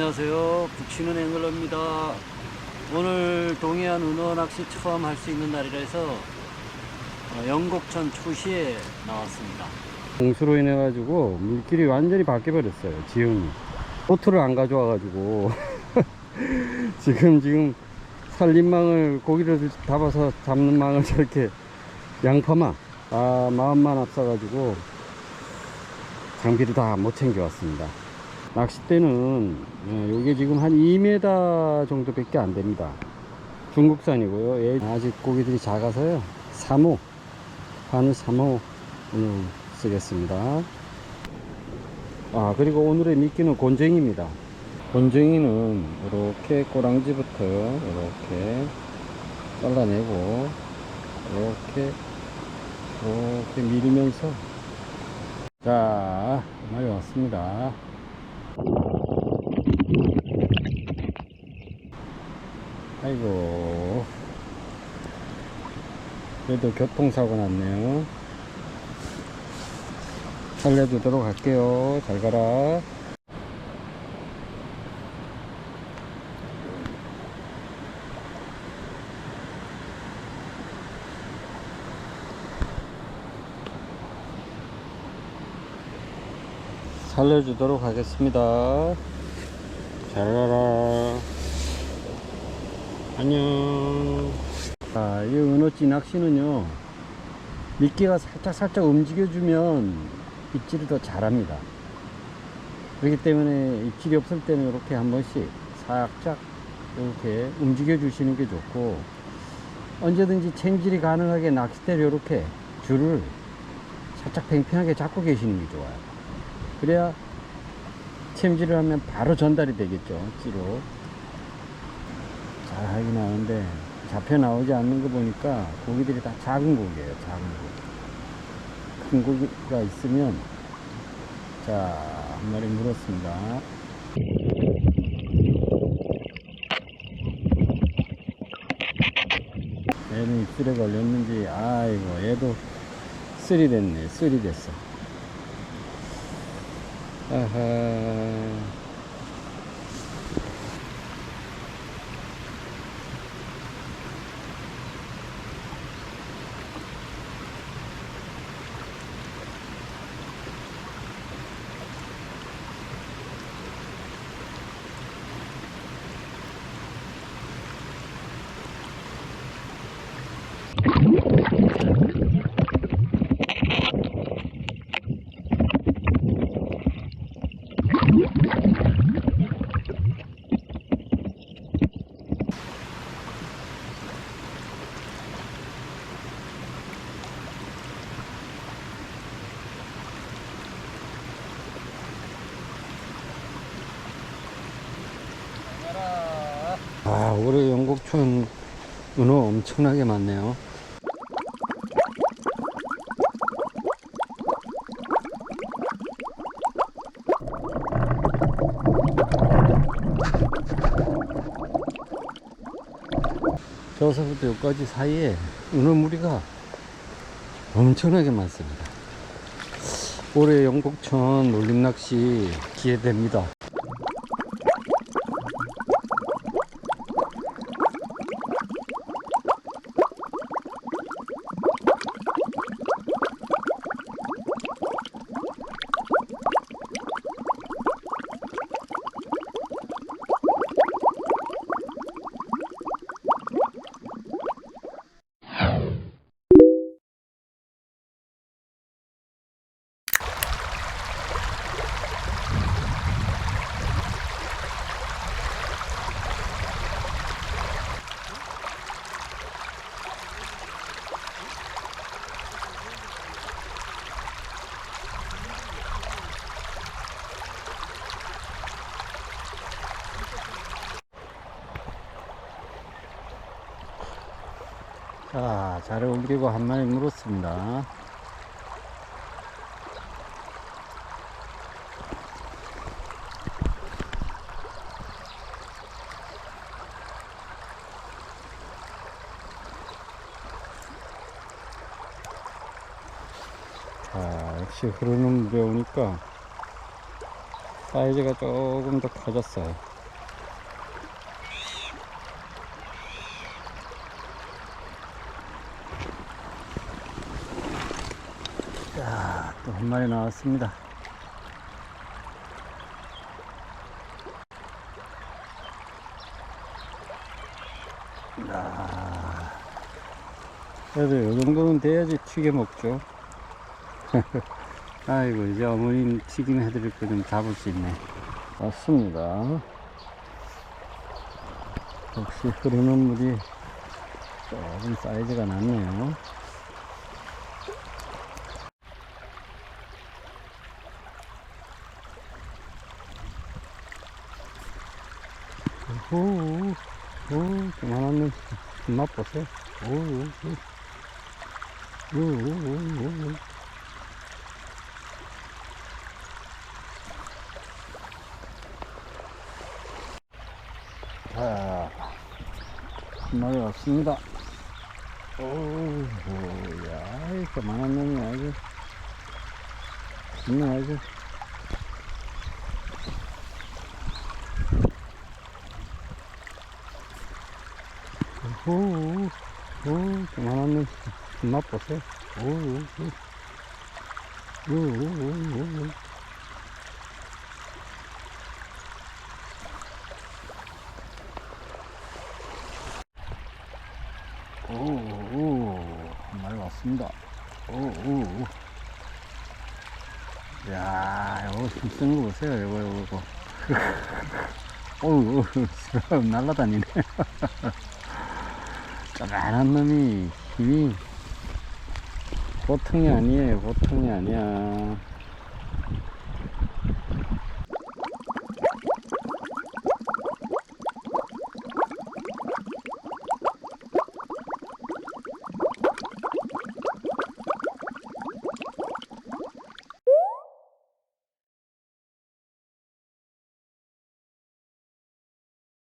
안녕하세요. 북치는 앵글러입니다. 오늘 동해안 은어 낚시 처음 할 수 있는 날이라서 어, 영곡천 초시에 나왔습니다. 공수로 인해 가지고 물길이 완전히 바뀌어 버렸어요. 지형이 보트를 안 가져와 가지고 지금 지금 살림망을 고기를 잡아서 잡는 망을 저렇게 양파망 아 마음만 앞서 가지고 장비를 다 못 챙겨 왔습니다. 낚싯대는 예, 요게 지금 한 2m 정도 밖에 안 됩니다. 중국산이고요. 예, 아직 고기들이 작아서요. 3호 바늘 3호 오늘 쓰겠습니다. 아 그리고 오늘의 미끼는 곤쟁이입니다. 곤쟁이는 이렇게 꼬랑지부터 이렇게 잘라내고 이렇게 이렇게 밀면서 자 많이 왔습니다. 아이고 그래도 교통사고 났네요. 살려주도록 할게요. 잘 가라. 살려주도록 하겠습니다. 잘 가라. 안녕. 자, 이 은어찌 낚시는요, 미끼가 살짝 살짝 움직여주면 입질을 더 잘합니다. 그렇기 때문에 입질이 없을 때는 이렇게 한 번씩 살짝 이렇게 움직여 주시는 게 좋고 언제든지 챙질이 가능하게 낚싯대를 이렇게 줄을 살짝 팽팽하게 잡고 계시는 게 좋아요. 그래야 챔질을 하면 바로 전달이 되겠죠. 찌로. 잘 하긴 하는데 잡혀 나오지 않는 거 보니까 고기들이 다 작은 고기예요. 작은 고기. 큰 고기가 있으면 자한 마리 물었습니다. 얘는 입술에 걸렸는지 아이고 얘도 쓰리 됐네 쓰리 됐어 아하 아 올해 영국촌 은어 엄청나게 많네요. 저서부터 여기까지 사이에 은어 무리가 엄청나게 많습니다. 올해 영국천 놀림낚시 기회됩니다 자, 자를 옮기고 한 마리 물었습니다. 자, 역시 흐르는 물에 오니까 사이즈가 조금 더 커졌어요. 또 한 마리 나왔습니다. 야, 그래도 요 정도는 돼야지 튀겨 먹죠. 아이고, 이제 어머님 튀김 해드릴 거 좀 잡을 수 있네. 왔습니다. 역시 흐르는 물이 조금 사이즈가 낮네요. 오, 오, 오, 그만한 놈. 맛 보세요. 오, 오, 오. 오, 오, 오, 오, 오. 자, 한 마리 왔습니다. 오, 오, 야, 이 그만한 놈이 아주, 정말 아주. 오, 오, 오, 그만한 놈. 맛 보세요. 오, 오, 오. 오, 오, 오, 오, 오. 오, 오, 한 마리 왔습니다. 오, 오, 오. 야, 이거 힘쓰는 거 보세요. 이거, 이거, 이거. 어우, 날라다니네. 조그만한 놈이 힘이 보통이 아니에요. 보통이 아니야.